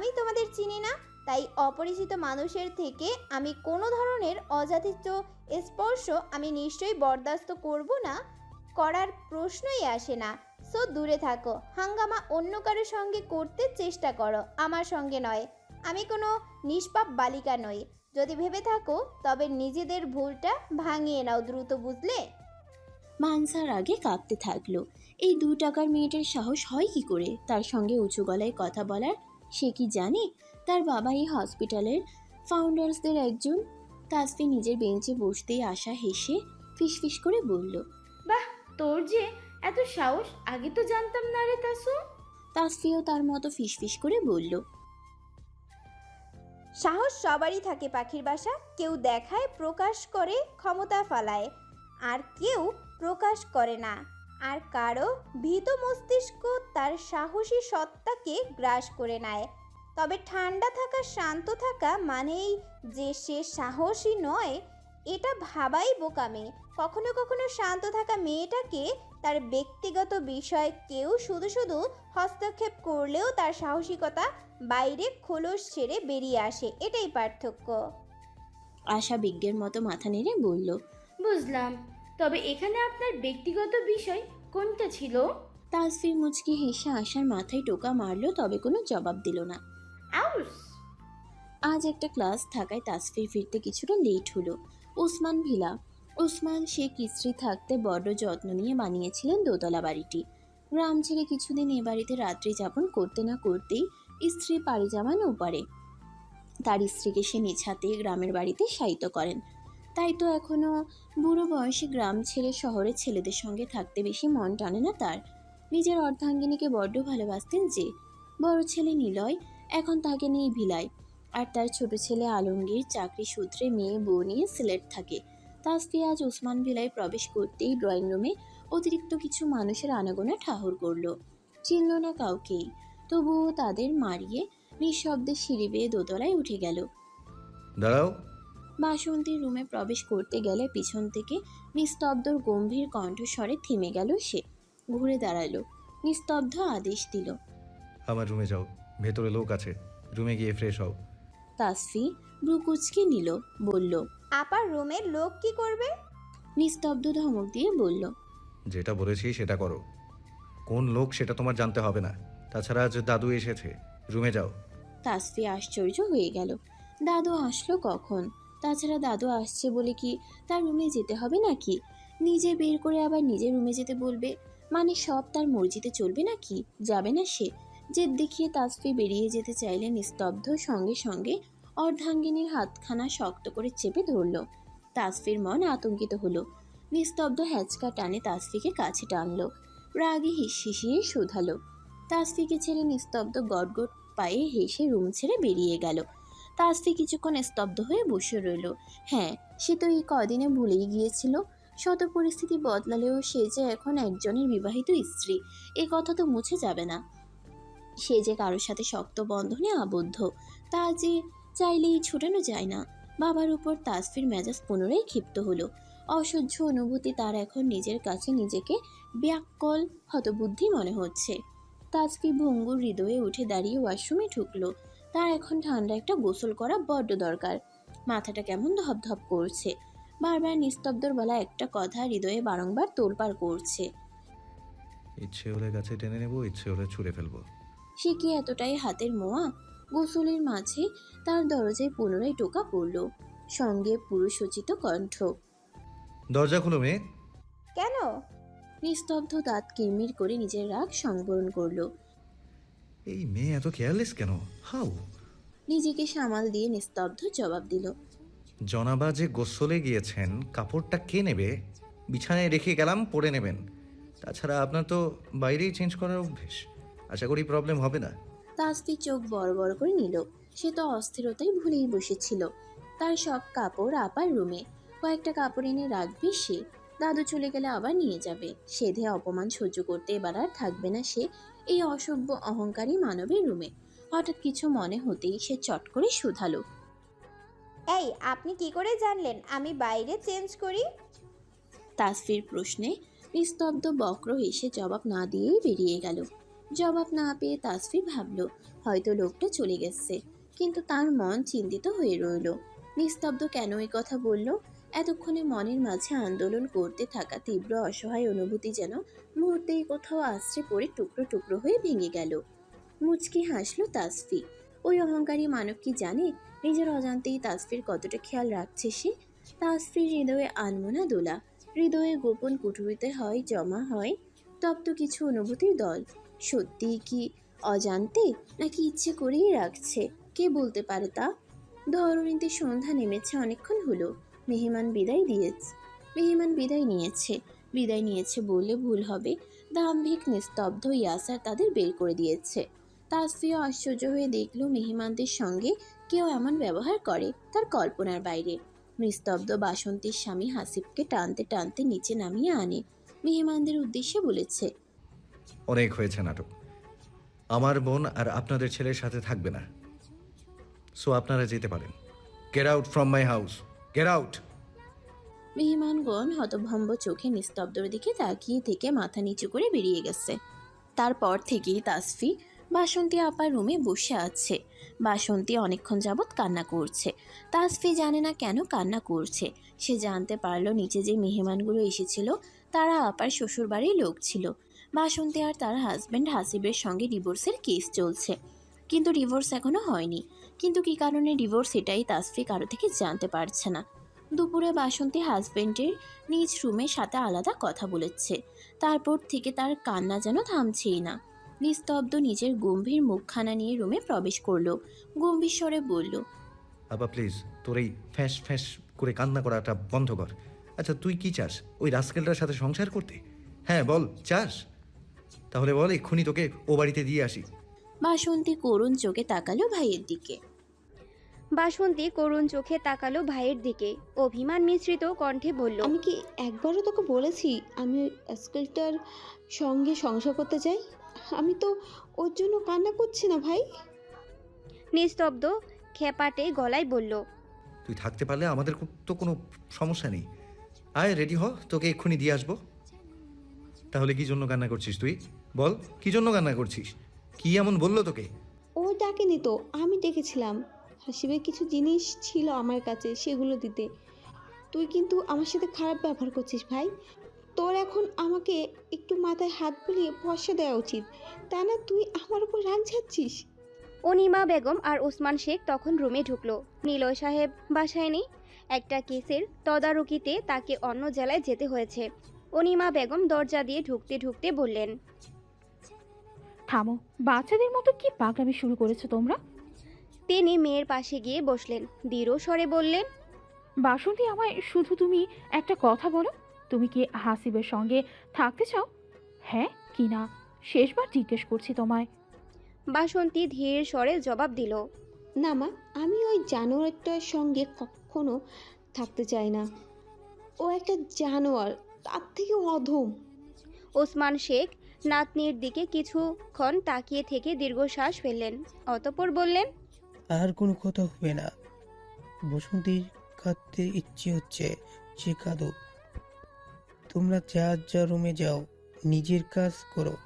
আমি তোমাদের চিনি না, তাই অপরিচিত মানুষের থেকে আমি কোনো ধরনের অযাচিত স্পর্শ আমি নিশ্চয়ই বরদাস্ত করব না। করার প্রশ্নই আসে না। সো দূরে থাকো, হাঙ্গামা অন্য কারোর সঙ্গে করতে চেষ্টা করো, আমার সঙ্গে নয়। আমি কোনো নিষ্পাপ বালিকা নই। যদি ভেবে থাকো, তবে নিজেদের ভুলটা ভাঙিয়ে নাও দ্রুত, বুঝলে? মানসার আগে কাঁপতে থাকল। এই দু টাকার মেয়েটার সাহস হয় কি করে? তার সঙ্গে উঁচু গলায় কথা বলার সে কি জানে? তার বাবা এই হসপিটালের ফাউন্ডার্সদের একজন। তাসফি নিজের বেঞ্চে বসতেই আশা হেসে ফিসফিস করে বলল বাহ তোর যে এত সাহস আগে তো জানতাম না রে তাসু। তাসফিও তার মতো ফিসফিস করে বলল সাহস সবারই থাকে পাখির বাসা। কেউ দেখায় প্রকাশ করে ক্ষমতা ফালায়। আর কেউ প্রকাশ করে না। আর কারও ভীত মস্তিষ্ক তার সাহসী সত্তাকে গ্রাস করে নেয়। তবে ঠান্ডা থাকা শান্ত থাকা মানেই যে সে সাহসী নয় এটা ভাবাই বোকামে। কখনো কখনো শান্ত থাকা মেয়েটাকে তার ব্যক্তিগত বিষয় কেউ শুধু শুধু হস্তক্ষেপ করলেও তার সাহসিকতা বাইরে খোলস ছেড়ে বেরিয়ে আসে এটাই পার্থক্য। আশা বিজ্ঞের মতো মাথা নেড়ে বলল বুঝলাম। তবে এখানে আপনার ব্যক্তিগত বিষয় কোনটা ছিল? তাসফির মুচকি হেসে আশার মাথায় টোকা মারলো তবে কোনো জবাব দিল না। আউস! আজ একটা ক্লাস থাকায় তাসফির ফিরতে কিছুটা লেট হলো। ওসমান ভিলা ওসমান শেখ স্ত্রী থাকতে বড় যত্ন নিয়ে বানিয়েছিলেন দোতলা বাড়িটি। গ্রাম ছেড়ে কিছুদিন এ বাড়িতে রাত্রি যাপন করতে না করতেই স্ত্রী পাড়ি জামান ওপারে তার স্ত্রীকে সে নিজ হাতে গ্রামের বাড়িতে শায়িত করেন। তাই তো এখনও বুড়ো বয়সে গ্রাম ছেড়ে শহরের ছেলেদের সঙ্গে থাকতে বেশি মন টানে না তার। নিজের অর্ধাঙ্গিনীকে বড্ড ভালোবাসতেন যে। বড় ছেলে নিলয়, এখন তাকে নিয়ে ভিলায়। আর তার ছোট ছেলে আলমগীর চাকরি সূত্রে মেয়ে বউ নিয়ে সিলেট থাকে। তাসফি আজ ওসমান ভিলায় প্রবেশ করতেই ড্রয়িং রুমে অতিরিক্ত কিছু মানুষের আনাগোনা ঠাহর করল। চিনল না কাউকেই। তবুও তাদের মারিয়ে নিঃশব্দে সিঁড়ি বেয়ে দোতলায় উঠে গেল। দাঁড়াও। বাসন্তীর রুমে প্রবেশ করতে গেলে পিছন থেকে নিস্তব্ধর গম্ভীর কণ্ঠস্বরে থেমে গেল সে। ঘুরে দাঁড়াল নিস্তব্ধ আদেশ দিল। আমার রুমে যাও ভেতরে লোক আছে রুমে গিয়ে ফ্রেশ হও। তাসফি ব্রুকুচকে নিল বলল আপার রুমের লোক কি করবে? নিস্তব্ধ ধমক দিয়ে বলল যেটা বলেছি সেটা করো। কোন লোক সেটা তোমার জানতে হবে না। তাছাড়া আজ দাদু এসেছে রুমে যাও। তাসফি আশ্চর্য হয়ে গেল। দাদু আসলো কখন? তাছাড়া দাদু আসছে বলে কি তার রুমে যেতে হবে নাকি? নিজে বের করে আবার নিজের রুমে যেতে বলবে? মানে সব তার মর্জিতে চলবে নাকি? যাবে না সে? জেদ দেখিয়ে তাসফি বেরিয়ে যেতে চাইলে নিস্তব্ধ সঙ্গে সঙ্গে অর্ধাঙ্গিনীর হাতখানা শক্ত করে চেপে ধরল। তাসফির মন আতঙ্কিত হলো। নিস্তব্ধ হ্যাচকা টানে তাসফিকে কাছে টানলো। রাগে হিস হিসিয়ে শোধালো। তাসফিকে ছেড়ে নিস্তব্ধ গটগট পায়ে হেসে রুম ছেড়ে বেরিয়ে গেল। তাসফি কিছুক্ষণ স্তব্ধ হয়ে বসে রইল। হ্যাঁ সে তো এই কদিনে ভুলেই গিয়েছিল। শত পরিস্থিতি বদলালেও সে যে এখন একজনের বিবাহিত স্ত্রী, এ কথা তো মুছে যাবে না। সে যে কারোর সাথে শক্ত বন্ধনে আবদ্ধ, তা যে চাইলেই ছুটানো যায় না। বাবার উপর তাসফির মেজাজ পুনরায় ক্ষিপ্ত হলো। অসহ্য অনুভূতি তার এখন নিজের কাছে নিজেকে ব্যাককল হতবুদ্ধি মনে হচ্ছে। তাজকি ভঙ্গুর হৃদয়ে উঠে দাঁড়িয়ে ওয়াশরুমে ঢুকলো। তার এখন ঠান্ডা একটা গোসল করা বড্ড দরকার। মাথাটা কেমন ধপধপ করছে। বারবার নিস্তব্ধর বলা একটা কথা হৃদয়ে বারংবার তোলপাড় করছে। ইচ্ছে হলে গাছে টেনে নেব ইচ্ছে হলে ছুঁড়ে ফেলব। সে কি এতটাই হাতের মোয়া? গোসলের মাঝে তার দরজায় পুনরায় টোকা পড়ল। সঙ্গে পুরুষোচিত কণ্ঠ। দরজা খুলো মেয়ে। কেন? নিস্তব্ধ দাঁত কিরমির করে নিজের রাগ সংবরণ করল। এই মেয়ে এত কেয়ারলেস কেন? হাউ নিজেকে সামাল দিয়ে নিস্তব্ধ জবাব দিল। জনাবা যে গোসলে গিয়েছেন কাপড়টা কে নেবে? বিছানায় রেখে গেলাম পরে নেবেন। তাছাড়া আপনার তো বাইরেই চেঞ্জ করার অভ্যেস। আশা করি প্রবলেম হবে না। তাসফি চোখ বড় বড় করে নিল। সে তো অস্থিরতায় ভুলেই বসেছিল। তার সব কাপড় আপার রুমে। কয়েকটা কাপড় এনে রাখবে সে। দাদু চলে গেলে আবার নিয়ে যাবে। সেধে অপমান সহ্য করতে এবার আর থাকবে না সে। এই অসভ্য অহংকারী মানবের রুমে। হঠাৎ কিছু মনে হতেই সে চট করে শুধালো। এই আপনি কি করে জানলেন? আমি বাইরে চেঞ্জ করি? তাসফির প্রশ্নে নিস্তব্ধ বক্র হেসে জবাব না দিয়েই বেরিয়ে গেল। জবাব না পেয়ে তাসফির ভাবল হয়তো লোকটা চলে গেছে। কিন্তু তার মন চিন্তিত হয়ে রইল। নিস্তব্ধ কেন এই কথা বলল? এতক্ষণে মনের মাঝে আন্দোলন করতে থাকা তীব্র অসহায় অনুভূতি যেন মুহূর্তেই কোথাও আশ্রে পড়ে টুকরো টুকরো হয়ে ভেঙে গেল। মুচকি হাসলো তাসফি। ওই অহংকারী মানব কি জানে নিজের অজান্তেই তাসফির কতটা খেয়াল রাখছে সে? তাসফির হৃদয়ে আনমোনা দোলা। হৃদয়ে গোপন কুঠুরিতে হয়, জমা হয়, তপ্ত কিছু অনুভূতির দল। সত্যিই কি অজান্তে নাকি ইচ্ছে করেই রাখছে? কে বলতে পারে তা? ধরণীতে সন্ধ্যা নেমেছে অনেকক্ষণ হলো। মেহমান বিদায় দিয়েছে। মেহমান বিদায় নিয়েছে। বিদায় নিয়েছে বললে ভুল হবে। দাম্ভিক, নিস্তব্ধ ইয়াসার তাদের বের করে দিয়েছে। তাসফিয়া আশ্চর্য হয়ে দেখল মেহমানদের সঙ্গে কেউ এমন ব্যবহার করে তার কল্পনার বাইরে। নিস্তব্ধ বাসন্তীর স্বামী হাসিবকে টানতে টানতে নিচে নামিয়ে আনে। মেহমানদের উদ্দেশ্যে বলেছে, অনেক হয়েছে নাটক। আমার বোন আর আপনাদের ছেলের সাথে থাকবে না। সো আপনারা যেতে পারেন। Get out from my house get out মেহমানগণ হতভম্ব চোখে নিস্তব্ধর দিকে তাকিয়ে থেকে মাথা নিচু করে বেরিয়ে গেছে। তারপর থেকেই তাসফি বাসন্তী আপার রুমে বসে আছে। বাসন্তী অনেকক্ষণ যাবৎ কান্না করছে। তাসফি জানে না কেন কান্না করছে। সে জানতে পারল নিচে যে মেহমানগুলো এসেছিল, তারা আপার শ্বশুরবাড়ির লোক ছিল। বাসন্তী আর তার হাজব্যান্ড হাসিবের সঙ্গে ডিভোর্সের কেস চলছে। কিন্তু ডিভোর্স এখনও হয়নি। কিন্তু কী কারণে ডিভোর্স এটাই তাসফি কারও থেকে জানতে পারছে না। দুপুরে বাসন্তী হাজবেন্ডের নিজ রুমের সাথে আলাদা কথা বলেছে। তারপর থেকে তার কান্না যেন থামছেই না। নিস্তব্ধ নিজের গম্ভীর মুখখানা নিয়ে রুমে প্রবেশ করল। গম্ভীর স্বরে বলল আপা প্লিজ তোর এই ফ্যাঁস ফ্যাঁস করে কান্না করাটা বন্ধ কর। আচ্ছা তুই কি চাস? ওই রাস্কেলটার সাথে সংসার করতে? হ্যাঁ বল চাস। তাহলে বল এক্ষুনি তোকে ও বাড়িতে দিয়ে আসি। বাসন্তী করুণ চোখে তাকালো ভাইয়ের দিকে। বাসন্তী করুণ চোখে তাকালো ভাইয়ের দিকে। অভিমান মিশ্রিত কণ্ঠে বলল আমি কি একবারও তোকে বলেছি আমি ওই স্কেলটার সঙ্গে সংসার করতে চাই আমি তো ওর জন্য কান্না করছি না ভাই। নিস্তব্ধ খেপাটে গলায় বলল তুই থাকতে পারলে আমাদের তো কোনো সমস্যা নেই। আয় রেডি হ তোকে এক্ষুনি দিয়ে আসব। তাহলে কি জন্য কান্না করছিস তুই? বল কি জন্য কান্না করছিস? কি এমন বলল তোকে? ও ডাকেনি তো আমি ডেকেছিলাম। হাসিবের কিছু জিনিস ছিল আমার কাছে সেগুলো দিতে। তুই কিন্তু আমার সাথে খারাপ ব্যবহার করছিস ভাই। তোর এখন আমাকে একটু মাথায় হাত বুলিয়ে ভরসা দেওয়া উচিত। তা না তুই আমার উপর রান ছাড়ছিস অনিমা বেগম আর ওসমান শেখ তখন রুমে ঢুকলো। নিলয় সাহেব বাসায় নেই। একটা কেসের তদারকিতে তাকে অন্য জেলায় যেতে হয়েছে। অনিমা বেগম দরজা দিয়ে ঢুকতে ঢুকতে বললেন থামো বাচ্চাদের মতো কি পাগলামি শুরু করেছ তোমরা? তিনি মেয়ের পাশে গিয়ে বসলেন। দৃঢ় স্বরে বললেন বাসন্তী আমায় শুধু তুমি একটা কথা বলো। তুমি কি হাসিবের সঙ্গে থাকতে চাও? হ্যাঁ কি না? শেষবার জিজ্ঞেস করছি তোমায়। বাসন্তী ধীর স্বরে জবাব দিল না মা আমি ওই জানোয়ারটার সঙ্গে কখনো থাকতে চাই না। ও একটা জানোয়ার তার থেকে অধম। ওসমান শেখ নাতনির দিকে কিছুক্ষণ তাকিয়ে থেকে দীর্ঘশ্বাস ফেললেন। অতপর বললেন আর কোনো কথা হবে না। বসন্তীর কাঁদতে ইচ্ছে হচ্ছে সে কাঁদুক তোমরা যা যা রুমে যাও, নিজের কাজ করো।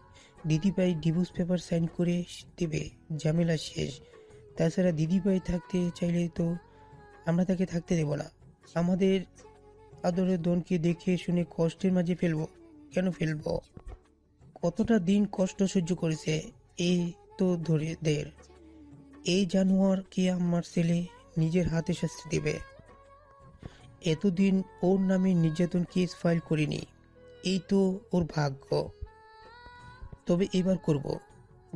দিদিভাই ডিভোর্স পেপার সাইন করে দেবে, ঝামেলা শেষ। তাছাড়া দিদিভাই থাকতে চাইলে তো আমরা তাকে থাকতে দেব না। আমাদের আদরের দনকে দেখে শুনে কষ্টের মাঝে ফেলব। কেন ফেলব? কতটা দিন কষ্ট সহ্য করেছে এই তো ধরে দের। এই জানোয়ারকে আমার ছেলে নিজের হাতে শাস্তি দেবে। এতদিন ওর নামে নির্যাতন কেস ফাইল করিনি। এই তো ওর ভাগ্য। তবে এবার করব।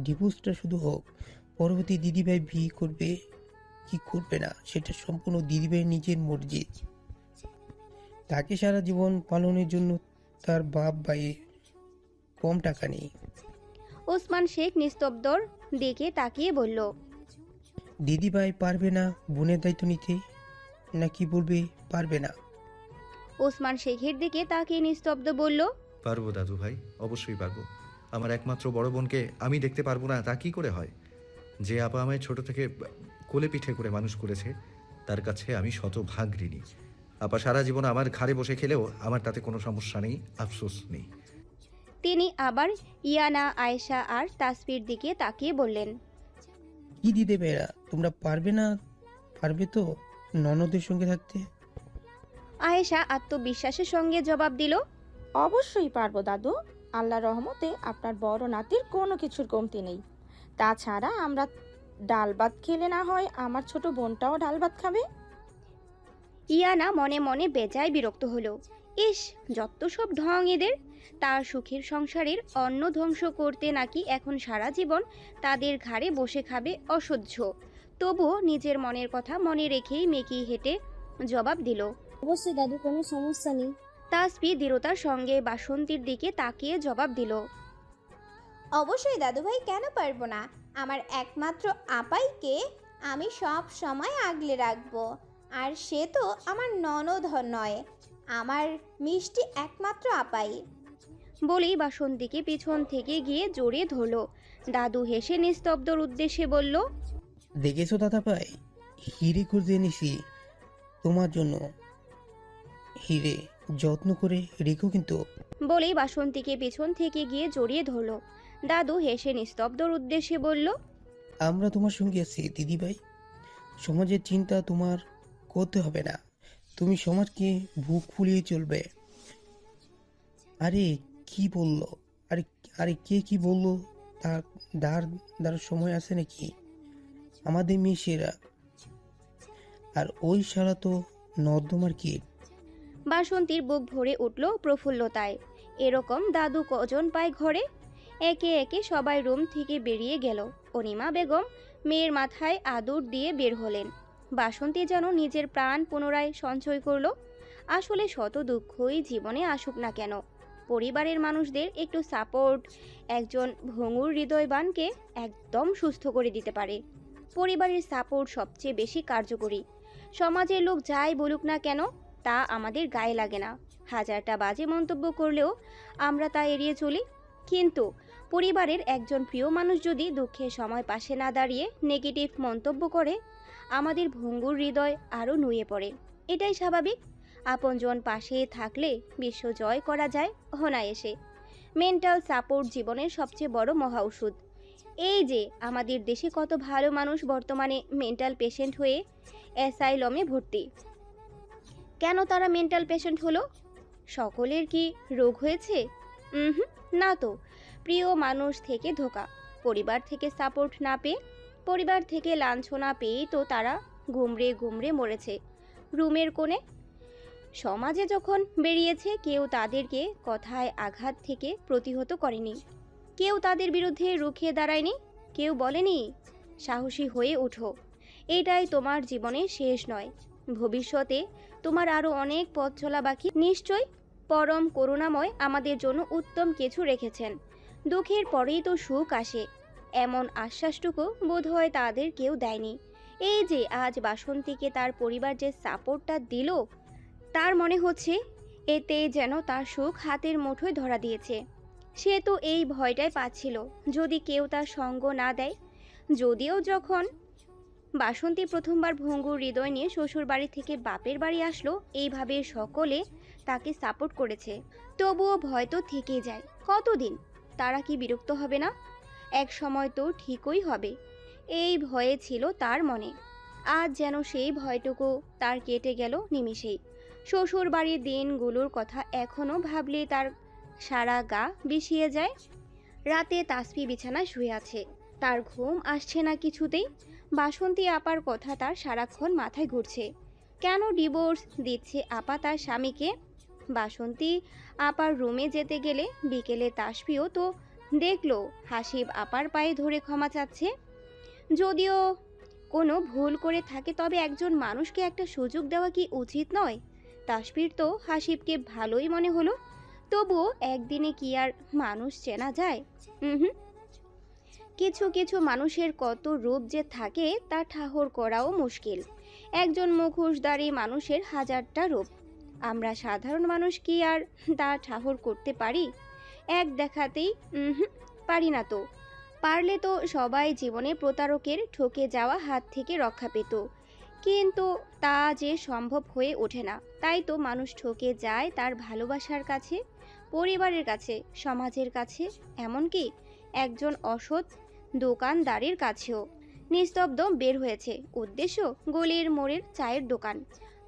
ডিভোর্সটা শুধু হোক, পরবর্তী দিদিভাই বিয়ে করবে কি করবে না, সেটা সম্পূর্ণ দিদিভাই নিজের মর্জি। তাকে সারা জীবন পালনের জন্য তার বাপ ভাই কম টাকা নেই। ওসমান শেখ নিস্তব্ধর দিকে তাকিয়ে বলল দিদিভাই পারবে না বোনের দায়িত্ব নিতে নাকি বলবে পারবে না। ওসমান শেখের দিকে তাকিয়ে নিস্তব্ধ বলল পারব দাদু ভাই অবশ্যই পারব। আমার একমাত্র বড় বোনকে আমি দেখতে পারব না তা কি করে হয়? যে আপা আমায় ছোট থেকে কোলে পিঠে করে মানুষ করেছে তার কাছে আমি শত ভাগ ঋণী। আপা সারা জীবন আমার ঘাড়ে বসে খেলেও আমার তাতে কোনো সমস্যা নেই আফসোস নেই। তিনি আবার ইয়ানা আয়েশা আর তাসফির দিকে তাকিয়ে বললেন কি দিতে পেরা তোমরা পারবে না? পারবে তো ননদের সঙ্গে থাকতে? আয়েশা আত্মবিশ্বাসের সঙ্গে জবাব দিল অবশ্যই পারব দাদু। আল্লাহ রহমতে আপনার বড় নাতির কোনো কিছুর কমতি নেই। তাছাড়া আমরা ডাল ভাত খেলে না হয় আমার ছোট বোনটাও ডাল ভাত খাবে। ইয়ানা মনে মনে বেজায় বিরক্ত হলো। ইস যত সব ঢং এদের তার সুখের সংসারের অন্ন ধ্বংস করতে নাকি এখন সারা জীবন তাদের ঘাড়ে বসে খাবে অসহ্য। তবুও নিজের মনের কথা মনে রেখেই মেকি হেঁটে জবাব দিল অবশ্যই দাদু কোনো সমস্যা নেই। তাসবি দৃঢ়তার সঙ্গে বাসন্তীর দিকে তাকিয়ে জবাব দিল অবশ্যই দাদুভাই কেন পারব না? আমার একমাত্র আপাইকে আমি সব সময় আগলে রাখব। আর সে তো আমার ননদ নয় আমার মিষ্টি একমাত্র আপাই। বলেই বাসন্তীকে পিছন থেকে গিয়ে জড়িয়ে ধরলো। দাদু হেসে নিস্তব্ধর উদ্দেশ্যে বলল দেখেছ দাদা ভাই হিরে খুঁজে এনেছি তোমার জন্য। হিরে যত্ন করে রেখো কিন্তু। বলেই বাসন্তীকে পিছন থেকে গিয়ে জড়িয়ে ধরলো। দাদু হেসে নিস্তব্ধর উদ্দেশ্যে বলল আমরা তোমার সঙ্গে আছি দিদিভাই। সমাজের চিন্তা তোমার করতে হবে না। তুমি সমাজকে বুক ফুলিয়ে চলবে। আরে কি বলল? আরে আরে কে কি বলল? তার দার দার সময় আছে নাকি? আমাদের মেয়ে সেরা। আর ওই শালা তো নর্দমার কীট বাসন্তীর বুক ভরে উঠল প্রফুল্লতায়। এরকম দাদু কজন পায় ঘরে? একে একে সবাই রুম থেকে বেরিয়ে গেল। অনিমা বেগম মেয়ের মাথায় আদর দিয়ে বের হলেন। বাসন্তী যেন নিজের প্রাণ পুনরায় সঞ্চয় করল। আসলে শত দুঃখই জীবনে আসুক না কেন। পরিবারের মানুষদের একটু সাপোর্ট একজন ভঙ্গুর হৃদয়বানকে একদম সুস্থ করে দিতে পারে। পরিবারের সাপোর্ট সবচেয়ে বেশি কার্যকরী। সমাজের লোক যাই বলুক না কেন, তা আমাদের গায়ে লাগে না। হাজারটা বাজে মন্তব্য করলেও আমরা তা এড়িয়ে চলি। কিন্তু পরিবারের একজন প্রিয় মানুষ যদি দুঃখের সময় পাশে না দাঁড়িয়ে নেগেটিভ মন্তব্য করে, আমাদের ভঙ্গুর হৃদয় আরও নুয়ে পড়ে। এটাই স্বাভাবিক। আপনজন পাশে থাকলে বিশ্ব জয় করা যায় অনায়াসে। মেন্টাল সাপোর্ট জীবনের সবচেয়ে বড় মহা ওষুধ। এই যে, আমাদের দেশে কত ভালো মানুষ বর্তমানে মেন্টাল পেশেন্ট হয়ে অ্যাসাইলমে ভর্তি। কেন তারা মেন্টাল পেশেন্ট হলো? সকলের কি রোগ হয়েছে? হুম, না তো। প্রিয় মানুষ থেকে ধোকা। পরিবার থেকে সাপোর্ট না পেয়ে, পরিবার থেকে লাঞ্ছনা পেয়েই তো তারা গুমড়ে গুমড়ে মরেছে। রুমের কোণে সমাজে যখন বেরিয়েছে, কেউ তাদেরকে কথায় আঘাত থেকে প্রতিহত করেনি। কেউ তাদের বিরুদ্ধে রুখে দাঁড়ায়নি, কেউ বলেনি, সাহসী হয়ে ওঠো। এটাই তোমার জীবনে শেষ নয়। ভবিষ্যতে তোমার আরও অনেক পথ চলা বাকি। নিশ্চয় পরম করুণাময় আমাদের জন্য উত্তম কিছু রেখেছেন। দুঃখের পরেই তো সুখ আসে। এমন আশ্বাসটুকু বোধহয় তাদের কেউ দেয়নি। এই যে আজ বাসন্তীকে তার পরিবার যে সাপোর্টটা দিল তার মনে হচ্ছে এতে যেন তার সুখ হাতের মুঠোয় ধরা দিয়েছে। সে তো এই ভয়টাই পাচ্ছিল, যদি কেউ তার সঙ্গ না দেয়, যদিও যখন বাসন্তী প্রথমবার ভঙ্গুর হৃদয় নিয়ে শ্বশুর বাড়ি থেকে বাপের বাড়ি আসলো, এইভাবে সকলে তাকে সাপোর্ট করেছে। তবুও ভয় তো থেকেই যায়, কতদিন? তারা কি বিরক্ত হবে না? এক সময় তো ঠিকই হবে, এই ভয়ে ছিল তার মনে। আজ যেন সেই ভয়টুকু তার কেটে গেল নিমিষেই। শ্বশুর বাড়ির দিনগুলোর কথা এখনও ভাবলে তার সারা গা বিষিয়ে যায়। রাতে তাসপি বিছানায় শুয়ে আছে। তার ঘুম আসছে না কিছুতেই। বাসন্তী আপার কথা তার সারাক্ষণ মাথায় ঘুরছে। কেন ডিভোর্স দিচ্ছে আপা তার স্বামীকে? বাসন্তী আপার রুমে যেতে গেলে বিকেলে তাসপিও তো দেখল, হাসিব আপার পায়ে ধরে ক্ষমা চাচ্ছে। যদিও কোনো ভুল করে থাকে, তবে একজন মানুষকে একটা সুযোগ দেওয়া কি উচিত নয়? তাসপির তো হাসিবকে ভালোই মনে হলো। তবুও একদিনে কি আর মানুষ চেনা যায়? হুম। কিছু কিছু মানুষের কত রূপ যে থাকে তা ঠাহর করাও মুশকিল। একজন মুখোশধারী মানুষের হাজারটা রূপ। আমরা সাধারণ মানুষ কি আর তা ঠাহর করতে পারি? এক দেখাতেই পারি না তো। পারলে তো সবাই জীবনে প্রতারকের ঠকে যাওয়া হাত থেকে রক্ষা পেত। কিন্তু তা যে সম্ভব হয়ে ওঠে না। তাই তো মানুষ ঠকে যায় তার ভালোবাসার কাছে, পরিবারের কাছে, সমাজের কাছে, এমনকি একজন অসৎ দোকানদারের কাছেও। নিস্তব্ধ বের হয়েছে। উদ্দেশ্য, গলির মোড়ের চায়ের দোকান।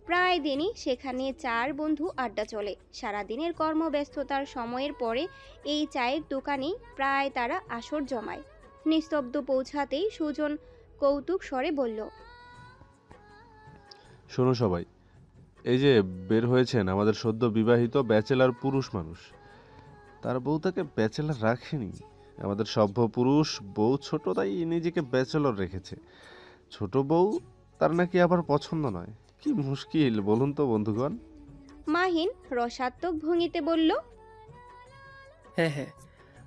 প্রায় দিনই সেখানে চার বন্ধু আড্ডা চলে। সারাদিনের কর্মব্যস্ততার সময়ের পরে এই চায়ের দোকানেই প্রায় তারা আসর জমায়। নিস্তব্ধ পৌঁছাতেই সুজন কৌতুক স্বরে বলল শোনো সবাই এই যে বের হয়েছেন আমাদের সদ্য বিবাহিত ব্যাচেলার পুরুষ মানুষ তার বউ তাকে ব্যাচেলার রাখেনি। আমাদের সভ্য পুরুষ বউ ছোট তাই নিজেকে ব্যাচেলর রেখেছে। ছোট বউ তার নাকি আবার পছন্দ নয়। কি মুশকিল বলুন তো বন্ধুগণ। মাহিন রসাত্মক ভঙ্গিতে বলল হ্যাঁ হ্যাঁ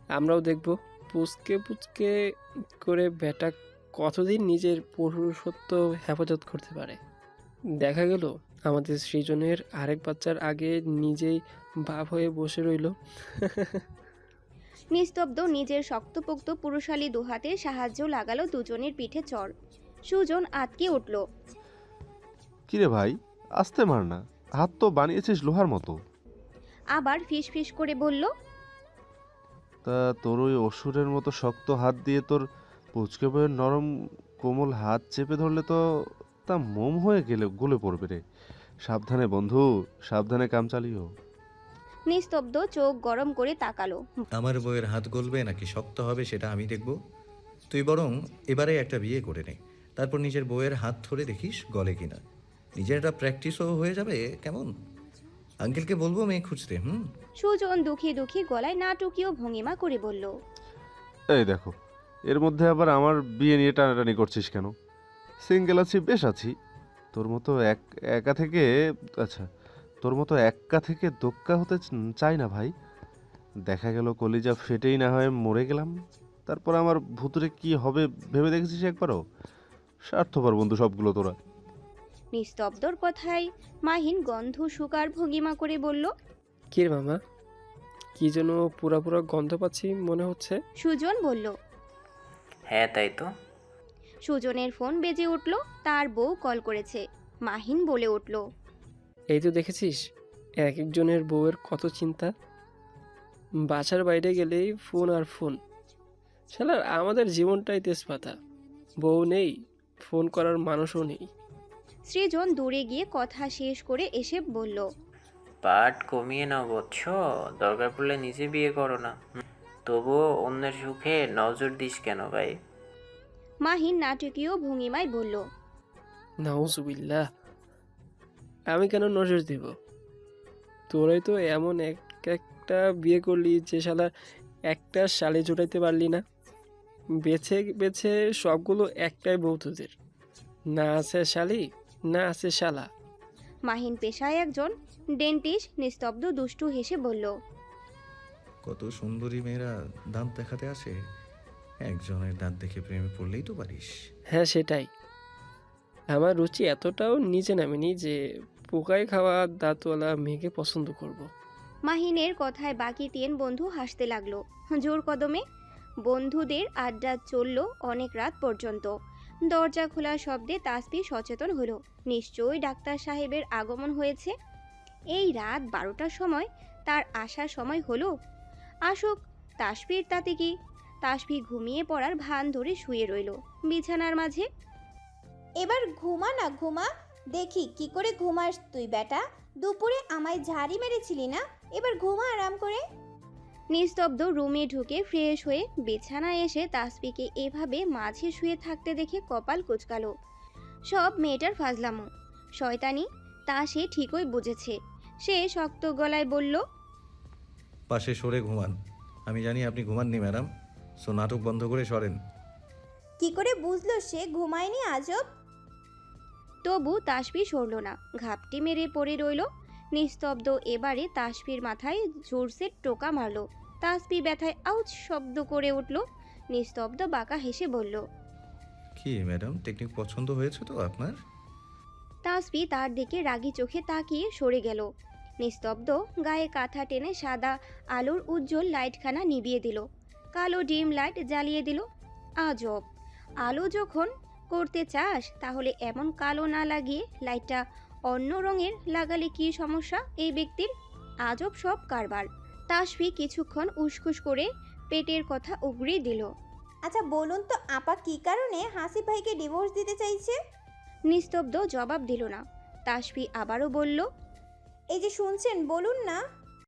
আমরাও দেখব। পুচকে পুচকে করে বেটা কতদিন নিজের পুরুষত্ব হেফাজত করতে পারে? দেখা গেল। আমাদের সৃজনের আরেক বাচ্চার আগে নিজেই বাপ হয়ে বসে রইল। নিস্তব্ধ নিজের শক্তপোক্ত পুরুষালী দুহাতে সাহায্য লাগালো দুজনের পিঠে চড়। সুজন আটকে উঠল। কিরে ভাই আসতে মার না হাত তো বানিয়েছিস লোহার মতো। আবার ফিস ফিস করে বলল তা তোর ওই অসুরের মতো শক্ত হাত দিয়ে তোর পুচকে বইয়ের নরম কোমল হাত চেপে ধরলে তো তা মোম হয়ে গেলে গলে পড়বে রে। সাবধানে বন্ধু সাবধানে কাম চালিও। নিস্তব্ধ চোখ গরম করে তাকালো। আমার বইয়ের হাত গলবে নাকি শক্ত হবে সেটা আমি দেখব। তুই বরং এবারে একটা বিয়ে করে নে। তারপর নিজের বইয়ের হাত ধরে দেখিস গলে কিনা। নিজের একটা প্র্যাকটিসও হয়ে যাবে কেমন? আঙ্কেলকে বলব মেয়ে খুঁজতে হুম? সুজন দুঃখী দুঃখী গলায় নাটকীয় ভঙ্গিমা করে বলল এই দেখো এর মধ্যে আবার আমার বিয়ে নিয়ে টানাটানি করছিস কেন? সিঙ্গেল আছি বেশ আছি। তোর মতো এক একা থেকে আচ্ছা তোর মতো একা থেকে দোক্কা হতে চাই না ভাই। দেখা গেল কলিজা ফেটেই না হয় মরে গেলাম। তারপর আমার ভুতুরে কি হবে ভেবে দেখেছিস একবারও? স্বার্থপর বন্ধু সবগুলো তোরা। নিস্তব্ধর কথায় মাহিন গন্ধ শুকার ভঙ্গিমা করে বলল কি রে মামা? কি যেন পুরা পুরা গন্ধ পাচ্ছি মনে হচ্ছে। সুজন বলল হ্যাঁ তাই তো। সুজনের ফোন বেজে উঠল তার বউ কল করেছে। মাহিন বলে উঠল এই তো দেখেছিস এক একজনের বউয়ের কত চিন্তা? বাসার বাইরে গেলেই ফোন আর ফোন। শালার আমাদের জীবনটাই তেজপাতা। বউ নেই ফোন করার মানুষও নেই। সৃজন দূরে গিয়ে কথা শেষ করে এসে বলল পাট কমিয়ে নাও বৎস দরকার পড়লে নিজে বিয়ে করো না। তবুও অন্যের সুখে নজর দিস কেন ভাই? মাহিন নাটকীয় ভঙ্গিমায় বলল নাউজুবিল্লাহ আমি কেন নজর দেব? তোরাই তো এমন এক একটা বিয়ে করলি যে শালা একটা শালে জোটাইতে পারলি না। বেছে বেছে সবগুলো একটাই বউ তোদের। না আছে শালি না আছে শালা। মাহিন পেশায় একজন ডেন্টিস্ট নিস্তব্ধ দুষ্টু হেসে বলল কত সুন্দরী মেয়েরা দাঁত দেখাতে আসে একজনের দাঁত দেখে প্রেমে পড়লেই তো পারিস। হ্যাঁ সেটাই। আমার রুচি এতটাও নিচে নামেনি যে পোকায় খাওয়া দাঁতওয়ালা মেয়েকে পছন্দ করব। মাহিনের কথায় বাকি তিন বন্ধু হাসতে লাগল। জোর কদমে বন্ধুদের আড্ডা চলল অনেক রাত পর্যন্ত। দরজা খোলা শব্দে তাসপি সচেতন হলো। নিশ্চয়ই ডাক্তার সাহেবের আগমন হয়েছে। এই রাত বারোটার সময় তার আসার সময় হলো। আসুক তাসপির তাতে কি তাসপি ঘুমিয়ে পড়ার ভান ধরে শুয়ে রইল। বিছানার মাঝে এবার ঘুমা না ঘুমা দেখি কি করে ঘুমাস তুই বেটা। দুপুরে আমায় ঝাড়ি মেরেছিলি না? এবার ঘুমা আরাম করে। নিস্তব্ধ রুমে ঢুকে ফ্রেশ হয়ে বিছানায় এসে তাসপিকে এভাবে মাঝে শুয়ে থাকতে দেখে কপাল কুচকালো। সব মেয়েটার ফাজলামো। শয়তানি তা সে ঠিকই বুঝেছে। সে শক্ত গলায় বলল পাশে সরে ঘুমান। আমি জানি আপনি ঘুমাননি ম্যাডাম। সো নাটক বন্ধ করে সরেন। কি করে বুঝলো সে? ঘুমায়নি আজব। তবু তাসপি সরল না। ঘাপটি মেরে পড়ে রইল। নিস্তব্ধ এবারে তাসপির মাথায় জোরসে টোকা মারল। তাসপি ব্যথায় আউচ শব্দ করে উঠল। নিস্তব্ধ বাঁকা হেসে বলল কি ম্যাডাম টেকনিক পছন্দ হয়েছে তো আপনার? তাসপি তার দিকে রাগি চোখে তাকিয়ে সরে গেল। নিস্তব্ধ গায়ে কাঁথা টেনে সাদা আলোর উজ্জ্বল লাইটখানা নিভিয়ে দিল। কালো ডিম লাইট জ্বালিয়ে দিল। আজব। আলো যখন করতে চাস তাহলে এমন কালো না লাগিয়ে লাইটটা অন্য রঙের লাগালে কি সমস্যা এই ব্যক্তির? আজব সব কারবার। তাসফি কিছুক্ষণ উসকুস করে পেটের কথা উগড়ে দিল। আচ্ছা বলুন তো আপা কী কারণে হাসিব ভাইকে ডিভোর্স দিতে চাইছে? নিস্তব্ধ জবাব দিল না। তাসফি আবারও বলল এই যে শুনছেন বলুন না।